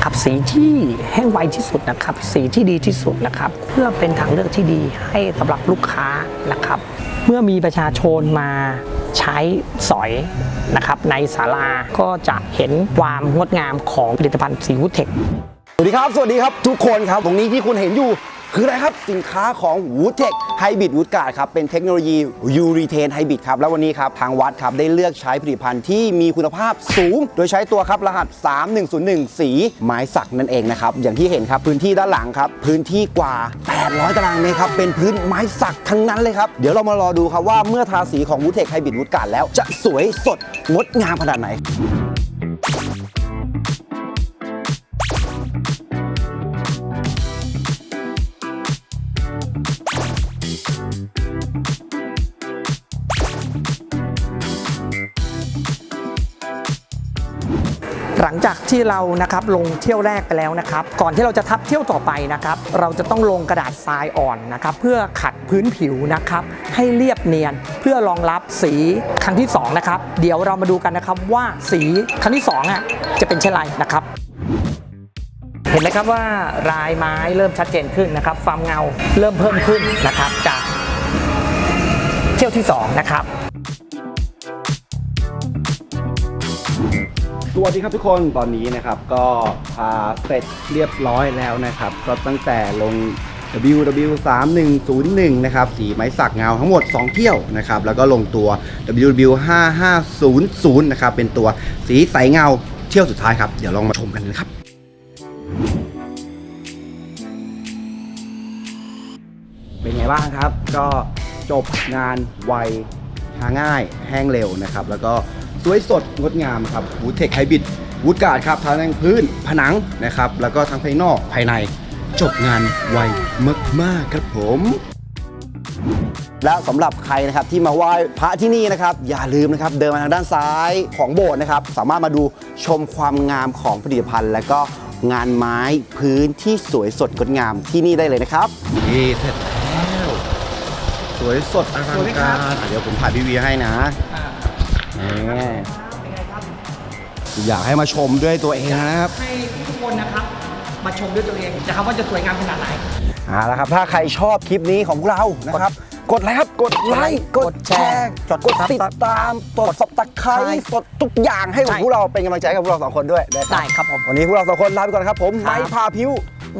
นะครับสีที่แห้งไวที่สุดนะครับ สีที่ดีที่สุดนะครับ เพื่อเป็นทางเลือกที่ดีให้สำหรับลูกค้านะครับ เมื่อมีประชาชนมาใช้สอยนะครับ ในศาลาก็จะเห็นความงดงามของผลิตภัณฑ์สีวุฒเทคสวัสดีครับ สวัสดีครับทุกคนครับตรงนี้ที่คุณเห็นอยู่ คืออะไรครับ สินค้าของ w o o d t e c h Hybrid Wood Guard ครับ เป็นเทคโนโลยี U Retain Hybrid ครับ แล้ววันนี้ครับ ทางวัดครับ ได้เลือกใช้ผลิตภัณฑ์ที่มีคุณภาพสูง โดยใช้ตัวครับ รหัส 3101 สีไม้สักนั่นเองนะครับ อย่างที่เห็นครับ พื้นที่ด้านหลังครับ พื้นที่กว่า 800 ตารางเมตรครับ เป็นพื้นไม้สักทั้งนั้นเลยครับ เดี๋ยวเรามารอดูครับว่าเมื่อทาสีของ w o o d t e c h Hybrid Wood Guard แล้วจะสวยสดงดงามขนาดไหน หลังจากที่เรานะครับลงเที่ยวแรกไปแล้วนะครับ ก่อนที่เราจะทับเที่ยวต่อไปนะครับ เราจะต้องลงกระดาษทรายอ่อนนะครับ เพื่อขัดพื้นผิวนะครับ ให้เรียบเนียนเพื่อรองรับสีครั้งที่สองนะครับเดี๋ยวเรามาดูกันนะครับว่าสีครั้งที่สองอะจะเป็นเช่นไรนะครับเห็นไหมครับว่าลายไม้เริ่มชัดเจนขึ้นนะครับความเงาเริ่มเพิ่มขึ้นนะครับจากเที่ยวที่สองนะครับ สวัสดีครับทุกคนตอนนี้นะครับก็พาเสร็จเรียบร้อยแล้วนะครับ ก็ตั้งแต่ลง WW 3 1 0 1 นะครับ สีไม้สักเงาทั้งหมด 2 เที่ยวนะครับ แล้วก็ลงตัว WW 5 5 0 0 นะครับ เป็นตัวสีใสเงาเที่ยวสุดท้ายครับ เดี๋ยวลองมาชมกันนะครับเป็นไงบ้างครับ ก็จบงานไว หาง่ายแห้งเร็วนะครับ แล้วก็สวยสดงดงามครับวูดเทคไฮบริดวูดการ์ดครับทั้งพื้นผนังนะครับ แล้วก็ทั้งภายนอกภายในจบงานไวมากๆครับผมแล้วสำหรับใครนะครับที่มาไหว้พระที่นี่นะครับ อย่าลืมนะครับเดินมาทางด้านซ้ายของโบสถ์นะครับ สามารถมาดูชมความงามของผลิตภัณฑ์ และก็งานไม้พื้นที่สวยสดงดงามที่นี่ได้เลยนะครับนี่ สร็จแล้วสวยสดอลัสวยงไหมครักาบรเดี๋ยวผมถ่ายพี่วีให้นะนี่อยากให้มาชมด้วยตัวเองนะครับ ให้ทุกคนนะครับ มาชมด้วยตัวเองนะครับว่าจะสวยงามขนาดไหน เอาละครับ ถ้าใครชอบคลิปนี้ของพวกเรานะครับ กดไลค์ครับ กดไลค์ กดแชร์กดกดติดตามกดสับตะไคร้กดทุกอย่างให้กับใช่ พวกเราเป็นกำลังใจให้กับพวกเราสองคนด้วยได้ได้ครับผม วันนี้พวกเราสองคนลาไปก่อนครับผมครับ ไม่พาพิว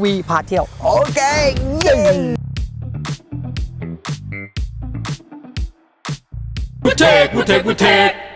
วีพาเที่ยว โอเค เย้ take, we take, we take.